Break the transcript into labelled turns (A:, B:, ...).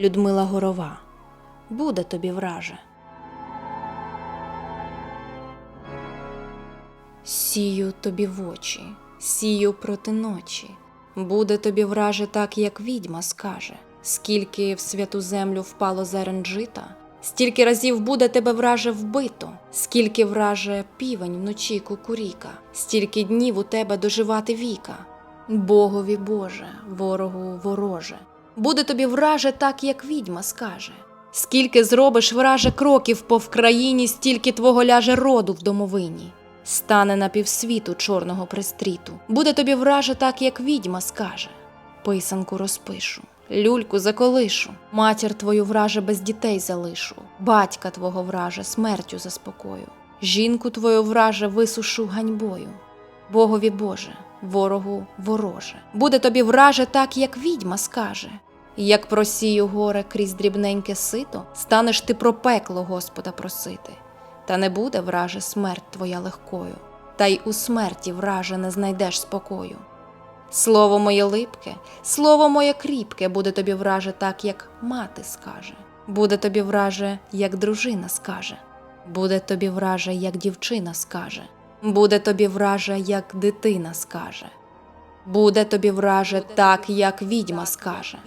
A: Людмила Горова. Буде тобі враже. Сію тобі в очі, сію проти ночі. Буде тобі враже так, як відьма скаже. Скільки в святу землю впало зерен жита, стільки разів буде тебе враже вбито, скільки враже півень вночі кукуріка, стільки днів у тебе доживати віка. Богові Боже, ворогу вороже. Буде тобі враже так, як відьма скаже. Скільки зробиш враже кроків по вкраїні, стільки твого ляже роду в домовині. Стане на півсвіту чорного пристріту. Буде тобі враже так, як відьма скаже. Писанку розпишу, люльку заколишу, матір твою враже без дітей залишу, батька твого враже смертю заспокою, жінку твою враже висушу ганьбою. Богові Боже, ворогу вороже. Буде тобі враже так, як відьма скаже. Як просію горе крізь дрібненьке сито, станеш ти про пекло Господа просити. Та не буде враже смерть твоя легкою, та й у смерті враже не знайдеш спокою. Слово моє липке, слово моє кріпке буде тобі враже так, як мати скаже. Буде тобі враже, як дружина скаже. Буде тобі враже, як дівчина скаже. Буде тобі враже, як дитина скаже. Буде тобі враже так, як відьма скаже.